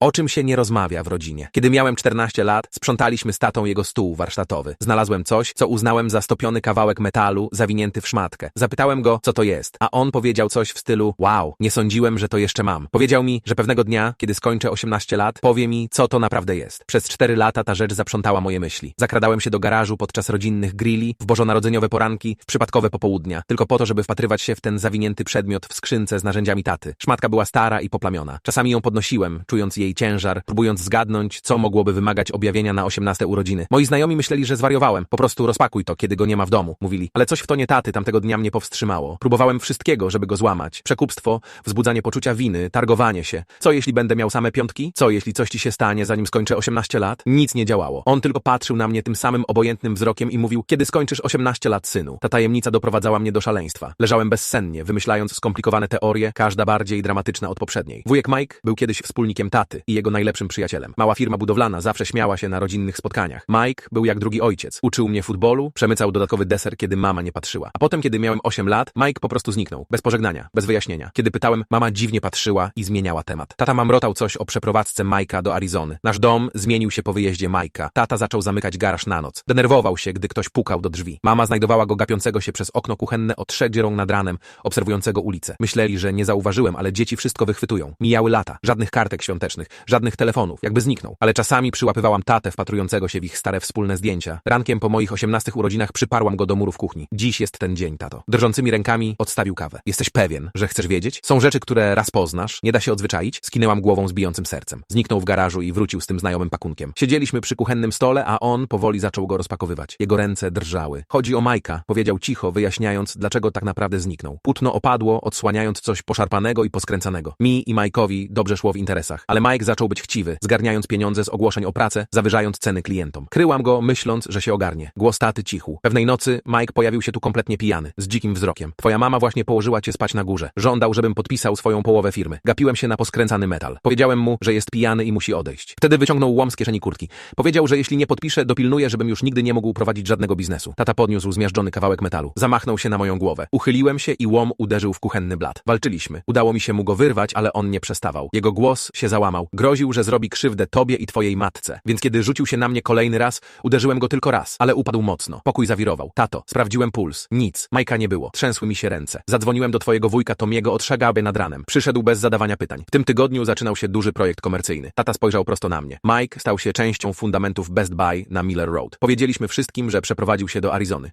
O czym się nie rozmawia w rodzinie? Kiedy miałem 14 lat, sprzątaliśmy z tatą jego stół warsztatowy. Znalazłem coś, co uznałem za stopiony kawałek metalu, zawinięty w szmatkę. Zapytałem go, co to jest, a on powiedział coś w stylu, wow, nie sądziłem, że to jeszcze mam. Powiedział mi, że pewnego dnia, kiedy skończę 18 lat, powie mi, co to naprawdę jest. Przez 4 lata ta rzecz zaprzątała moje myśli. Zakradałem się do garażu podczas rodzinnych grilli, w bożonarodzeniowe poranki, w przypadkowe popołudnia, tylko po to, żeby wpatrywać się w ten zawinięty przedmiot w skrzynce z narzędziami taty. Szmatka była stara i poplamiona. Czasami ją podnosiłem, czując jej ciężar, próbując zgadnąć, co mogłoby wymagać objawienia na 18 urodziny. Moi znajomi myśleli, że zwariowałem. Po prostu rozpakuj to, kiedy go nie ma w domu, mówili. Ale coś w tonie taty tamtego dnia mnie powstrzymało. Próbowałem wszystkiego, żeby go złamać. Przekupstwo, wzbudzanie poczucia winy, targowanie się. Co jeśli będę miał same piątki? Co jeśli coś ci się stanie, zanim skończę 18 lat? Nic nie działało. On tylko patrzył na mnie tym samym obojętnym wzrokiem i mówił, kiedy skończysz 18 lat, synu. Ta tajemnica doprowadzała mnie do szaleństwa. Leżałem bezsennie, wymyślając skomplikowane teorie, każda bardziej dramatyczna od poprzedniej. Wujek Mike był kiedyś wspólnikiem taty i jego najlepszym przyjacielem. Mała firma budowlana zawsze śmiała się na rodzinnych spotkaniach. Mike był jak drugi ojciec. Uczył mnie futbolu, przemycał dodatkowy deser, kiedy mama nie patrzyła. A potem, kiedy miałem 8 lat, Mike po prostu zniknął. Bez pożegnania, bez wyjaśnienia. Kiedy pytałem, mama dziwnie patrzyła i zmieniała temat. Tata mamrotał coś o przeprowadzce Majka do Arizony. Nasz dom zmienił się po wyjeździe Majka. Tata zaczął zamykać garaż na noc. Denerwował się, gdy ktoś pukał do drzwi. Mama znajdowała go gapiącego się przez okno kuchenne o trzech dzierą nad ranem, obserwującego ulicę. Myśleli, że nie zauważyłem, ale dzieci wszystko wychwytują. Mijały lata. Żadnych kartek świątecznych, żadnych telefonów, jakby zniknął. Ale czasami przyłapywałam tatę wpatrującego się w ich stare wspólne zdjęcia. Rankiem po moich osiemnastych urodzinach przyparłam go do murów kuchni. Dziś jest ten dzień, tato. Drżącymi rękami odstawił kawę. Jesteś pewien, że chcesz wiedzieć? Są rzeczy, które raz poznasz, nie da się odzwyczaić? Skinęłam głową z bijącym sercem. Zniknął w garażu i wrócił z tym znajomym pakunkiem. Siedzieliśmy przy kuchennym stole, a on powoli zaczął go rozpakowywać. Jego ręce drżały. Chodzi o Majka, powiedział cicho, wyjaśniając, dlaczego tak naprawdę zniknął. Płótno opadło, odsłaniając coś poszarpanego i poskręcanego. Mi i Majkowi dobrze szło w interesach, ale Mike zaczął być chciwy, zgarniając pieniądze z ogłoszeń o pracę, zawyżając ceny klientom. Kryłam go, myśląc, że się ogarnie. Głos taty cichł. Pewnej nocy Mike pojawił się tu kompletnie pijany, z dzikim wzrokiem. Twoja mama właśnie położyła cię spać na górze. Żądał, żebym podpisał swoją połowę firmy. Gapiłem się na poskręcany metal. Powiedziałem mu, że jest pijany i musi odejść. Wtedy wyciągnął łom z kieszeni kurtki. Powiedział, że jeśli nie podpiszę, dopilnuje, żebym już nigdy nie mógł prowadzić żadnego biznesu. Tata podniósł zmiażdżony kawałek metalu. Zamachnął się na moją głowę. Uchyliłem się i łom uderzył w kuchenny blat. Walczyliśmy. Udało mi się mu go wyrwać, ale on nie przestawał. Jego głos się załamał. Groził, że zrobi krzywdę tobie i twojej matce. Więc kiedy rzucił się na mnie kolejny raz, uderzyłem go tylko raz, ale upadł mocno. Pokój zawirował. Tato, sprawdziłem puls. Nic. Majka nie było. Trzęsły mi się ręce. Zadzwoniłem do twojego wujka Tomiego od Szagaby nad ranem. Przyszedł bez zadawania pytań. W tym tygodniu zaczynał się duży projekt komercyjny. Tata spojrzał prosto na mnie. Mike stał się częścią fundamentów Best Buy na Miller Road. Powiedzieliśmy wszystkim, że przeprowadził się do Arizony.